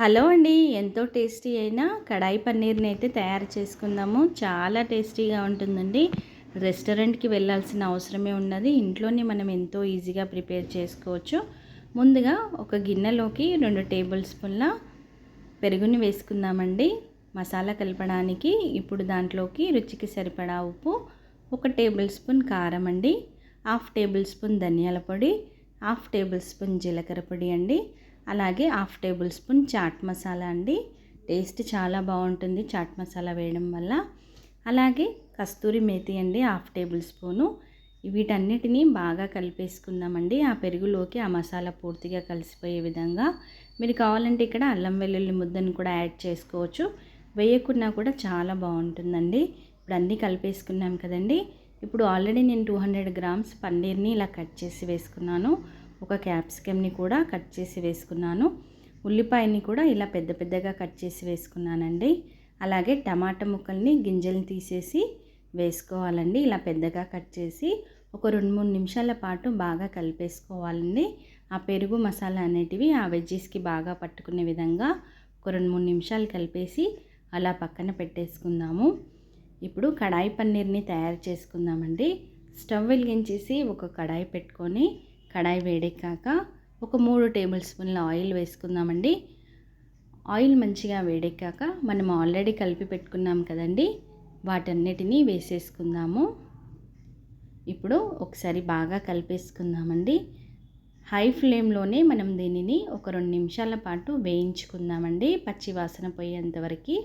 Hello అండి. ఎంతో tasty అయినా కడాయి పన్నీర్ని అయితే తయారు చేసుకుందాము. చాలా టేస్టీగా ఉంటుందండి. రెస్టారెంట్కి వెళ్ళాల్సిన అవసరమే ఉన్నది. ఇంట్లోనే మనం ఎంతో ఈజీగా ప్రిపేర్ చేసుకోవచ్చు. ముందుగా ఒక గిన్నెలోకి రెండు టేబుల్ స్పూన్ల పెరుగుని వేసుకుందామండి. మసాలా కలపడానికి ఇప్పుడు దాంట్లోకి రుచికి సరిపడా ఉప్పు ఒక టేబుల్ స్పూన్ కారం అండి. హాఫ్ టేబుల్ స్పూన్ ధనియాల పొడి హాఫ్ టేబుల్ స్పూన్ జీలకర్ర పొడి అండి. అలాగే half table spoon chaat masala అండి. టేస్ట్ చాలా బాగుంటుంది చాట్ మసాలా వేయడం వల్ల. అలాగే కస్తూరి మేతి అండి హాఫ్ టేబుల్ స్పూను. వీటన్నిటిని బాగా కలిపేసుకుందామండి. ఆ పెరుగులోకి ఆ మసాలా పూర్తిగా కలిసిపోయే విధంగా. మీరు కావాలంటే ఇక్కడ అల్లం వెల్లుల్లి ముద్దను కూడా యాడ్ చేసుకోవచ్చు. వేయకున్నా కూడా చాలా బాగుంటుందండి. ఇప్పుడు అన్నీ కలిపేసుకున్నాం కదండి. ఇప్పుడు ఆల్రెడీ నేను టూ హండ్రెడ్ గ్రామ్స్ పన్నీర్ని ఇలా కట్ చేసి వేసుకున్నాను. ఒక క్యాప్సికమ్ని కూడా కట్ చేసి వేసుకున్నాను. ఉల్లిపాయని కూడా ఇలా పెద్ద పెద్దగా కట్ చేసి వేసుకున్నానండి. అలాగే టమాటా ముక్కల్ని గింజల్ని తీసేసి వేసుకోవాలండి. ఇలా పెద్దగా కట్ చేసి ఒక రెండు మూడు నిమిషాల పాటు బాగా కలిపేసుకోవాలండి. ఆ పెరుగు మసాలా అనేటివి ఆ వెజ్జెస్కి బాగా పట్టుకునే విధంగా ఒక రెండు మూడు నిమిషాలు కలిపేసి అలా పక్కన పెట్టేసుకుందాము. ఇప్పుడు కడాయి పన్నీర్ని తయారు చేసుకుందామండి. స్టవ్ వెలిగించేసి ఒక కడాయి పెట్టుకొని కడాయి వేడెక్కాక ఒక మూడు టేబుల్ స్పూన్ల ఆయిల్ వేసుకుందామండి. ఆయిల్ మంచిగా వేడెక్కాక మనం ఆల్రెడీ కలిపి పెట్టుకున్నాం కదండి. వాటన్నిటినీ వేసేసుకుందాము. ఇప్పుడు ఒకసారి బాగా కలిపేసుకుందామండి. హై ఫ్లేమ్లోనే మనం దీనిని ఒక రెండు నిమిషాల పాటు వేయించుకుందామండి పచ్చి వాసన పోయేంతవరకు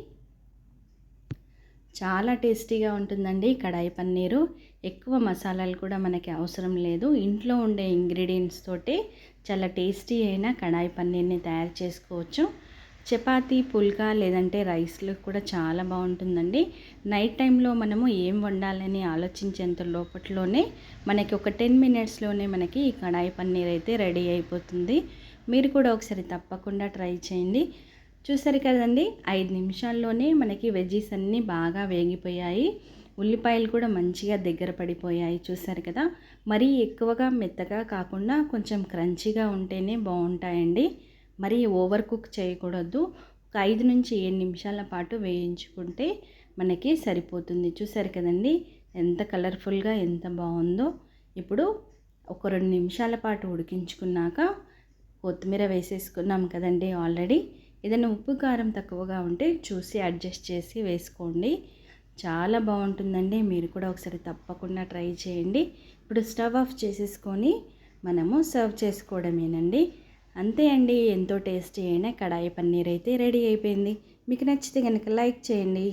చాలా టేస్టీగా ఉంటుందండి కడాయి పన్నీరు. ఎక్కువ మసాలాలు కూడా మనకి అవసరం లేదు. ఇంట్లో ఉండే ఇంగ్రీడియంట్స్ తోటి చాలా టేస్టీ అయిన కడాయి పన్నీర్ని తయారు చేసుకోవచ్చు. చపాతీ పుల్కా లేదంటే రైస్లో కూడా చాలా బాగుంటుందండి. నైట్ టైంలో మనము ఏం వండాలని ఆలోచించేంత లోపట్లోనే మనకి ఒక టెన్ మినిట్స్లోనే మనకి ఈ కడాయి పన్నీర్ అయితే రెడీ అయిపోతుంది. మీరు కూడా ఒకసారి తప్పకుండా ట్రై చేయండి. చూసారు కదండి ఐదు నిమిషాల్లోనే మనకి వెజ్జీస్ అన్నీ బాగా వేగిపోయాయి. ఉల్లిపాయలు కూడా మంచిగా దగ్గర పడిపోయాయి చూసారు కదా. మరీ ఎక్కువగా మెత్తగా కాకుండా కొంచెం క్రంచీగా ఉంటేనే బాగుంటాయండి. మరీ ఓవర్ కుక్ చేయకూడదు. ఒక ఐదు నుంచి ఏడు నిమిషాల పాటు వేయించుకుంటే మనకి సరిపోతుంది. చూసారు కదండి ఎంత కలర్ఫుల్గా ఎంత బాగుందో. ఇప్పుడు ఒక రెండు నిమిషాల పాటు ఉడికించుకున్నాక కొత్తిమీర వేసేసుకున్నాం కదండి ఆల్రెడీ. ఏదైనా ఉప్పు కారం తక్కువగా ఉంటే చూసి అడ్జస్ట్ చేసి వేసుకోండి. చాలా బాగుంటుందండి. మీరు కూడా ఒకసారి తప్పకుండా ట్రై చేయండి. ఇప్పుడు స్టవ్ ఆఫ్ చేసేసుకొని మనము సర్వ్ చేసుకోవడమేనండి. అంతే అండి. ఎంతో టేస్టీ అయిన కడాయి పన్నీర్ అయితే రెడీ అయిపోయింది. మీకు నచ్చితే కనుక లైక్ చేయండి.